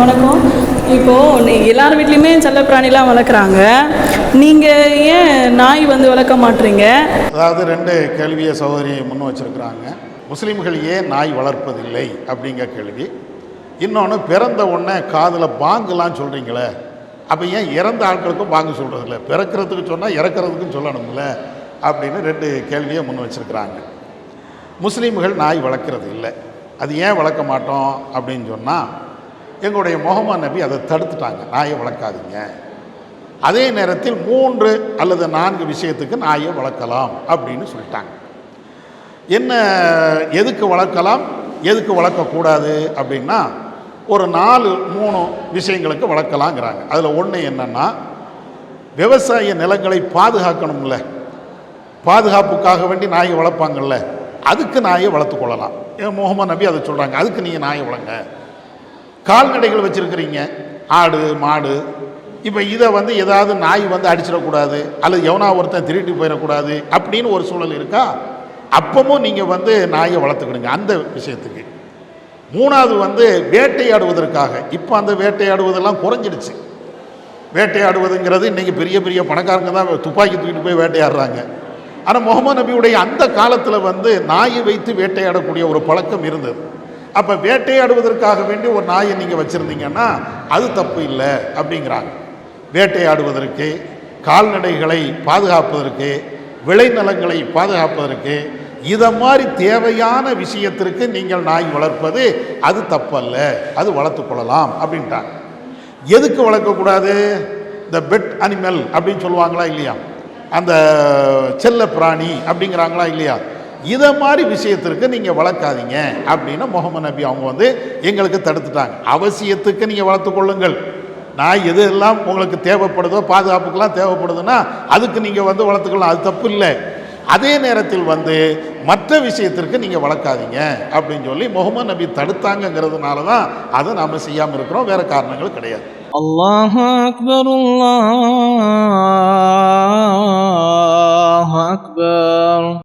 வணக்கம். இப்போது எல்லார் வீட்லேயுமே செல்லப்பிராணிலாம் வளர்க்குறாங்க. நீங்கள் ஏன் நாய் வந்து வளர்க்க மாட்றீங்க? அதாவது ரெண்டு கேள்வியை சகோதரி முன் வச்சுருக்குறாங்க. முஸ்லீம்கள் ஏன் நாய் வளர்ப்பதில்லை அப்படிங்கிற கேள்வி. இன்னொன்று பிறந்த உடனே காதில் பாங்குலாம் சொல்கிறீங்களே அப்போ ஏன் இறந்த ஆட்களுக்கும் பாங்கு சொல்கிறதில்ல பிறக்கிறதுக்கு சொன்னால் இறக்கிறதுக்கும் சொல்லணும்ல அப்படின்னு ரெண்டு கேள்வியை முன் வச்சுருக்குறாங்க. முஸ்லீம்கள் நாய் வளர்க்குறது இல்லை அது ஏன் வளர்க்க மாட்டோம் அப்படின்னு சொன்னால் எங்களுடைய முகமது நபி அதை தடுத்துட்டாங்க. நாயை வளர்க்காதீங்க. அதே நேரத்தில் மூன்று அல்லது நான்கு விஷயத்துக்கு நாயை வளர்க்கலாம் அப்படின்னு சொல்லிட்டாங்க. என்ன எதுக்கு வளர்க்கலாம்? எதுக்கு வளர்க்கக்கூடாது அப்படின்னா ஒரு நாலு மூணு விஷயங்களுக்கு வளர்க்கலாங்கிறாங்க. அதில் ஒன்று என்னென்னா விவசாய நிலங்களை பாதுகாக்கணும்ல. பாதுகாப்புக்காக வேண்டி நாயை வளர்ப்பாங்கல்ல. அதுக்கு நாயை வளர்த்து கொள்ளலாம். ஏன் முகமது நபி அதை சொல்கிறாங்க அதுக்கு நீங்கள் நாயை வளங்க கால்நடைகள் வச்சுருக்கிறீங்க. ஆடு மாடு. இப்போ இதை வந்து ஏதாவது நாய் வந்து அடிச்சிடக்கூடாது அல்லது எவனா ஒருத்தன் திருட்டு போயிடக்கூடாது அப்படின்னு ஒரு சூழல் இருக்கா? அப்பவும் நீங்கள் வந்து நாயை வளர்த்துக்கிடுங்க அந்த விஷயத்துக்கு. மூணாவது வந்து வேட்டையாடுவதற்காக. இப்போ அந்த வேட்டையாடுவதெல்லாம் குறைஞ்சிடுச்சு. வேட்டையாடுவதுங்கிறது இன்றைக்கி பெரிய பெரிய பணக்காரங்க தான் துப்பாக்கி தூக்கிட்டு போய் வேட்டையாடுறாங்க. ஆனால் முகமது நபியுடைய அந்த காலத்தில் வந்து நாயை வைத்து வேட்டையாடக்கூடிய ஒரு பழக்கம் இருந்தது. அப்போ வேட்டையாடுவதற்காக வேண்டி ஒரு நாயை நீங்கள் வச்சுருந்தீங்கன்னா அது தப்பு இல்லை அப்படிங்கிறாங்க. வேட்டையாடுவதற்கு கால்நடைகளை பாதுகாப்பதற்கு விளைநிலங்களை பாதுகாப்பதற்கு இதை மாதிரி தேவையான விஷயத்திற்கு நீங்கள் நாய் வளர்ப்பது அது தப்பல்ல அது வளர்த்துக்கொள்ளலாம் அப்படின்ட்டாங்க. எதுக்கு வளர்க்கக்கூடாது இந்த பெட் அனிமல் அப்படின்னு சொல்லுவாங்களா இல்லையா? அந்த செல்ல பிராணி அப்படிங்கிறாங்களா இல்லையா? இதை மாதிரி விஷயத்திற்கு நீங்கள் வளர்க்காதீங்க அப்படின்னு முகமது நபி அவங்க வந்து எங்களுக்கு தடுத்துட்டாங்க. அவசியத்துக்கு நீங்கள் வளர்த்துக்கொள்ளுங்கள் நான் எது எல்லாம் உங்களுக்கு தேவைப்படுதோ பாதுகாப்புக்கெல்லாம் தேவைப்படுதுன்னா அதுக்கு நீங்கள் வந்து வளர்த்துக்கலாம். அது தப்பு இல்லை. அதே நேரத்தில் வந்து மற்ற விஷயத்திற்கு நீங்கள் வளர்க்காதீங்க அப்படின்னு சொல்லி முகமது நபி தடுத்தாங்கங்கிறதுனால தான் அதை நாம் செய்யாமல் இருக்கிறோம். வேறு காரணங்கள் கிடையாது. அல்லாஹ் அக்பர் அல்லாஹ்